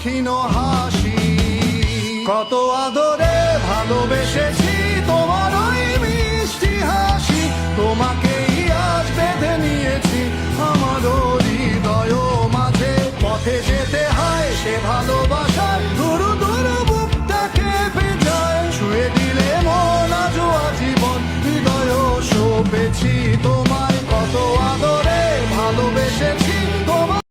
ক্ষীণ হাসি। কত আদরে ভালোবেসেছি তোমার ওই মিষ্টি হাসি। তোমাকেই আজ বেঁধে নিয়েছি আমার হৃদয় মাঝে। পথে যেতে হয় সে ভালোবাসার ধরু ধরু বুকটাকে ভেজায় ছুঁয়ে দিলে মন আজও আজীবন হৃদয় শোপেছি তোমার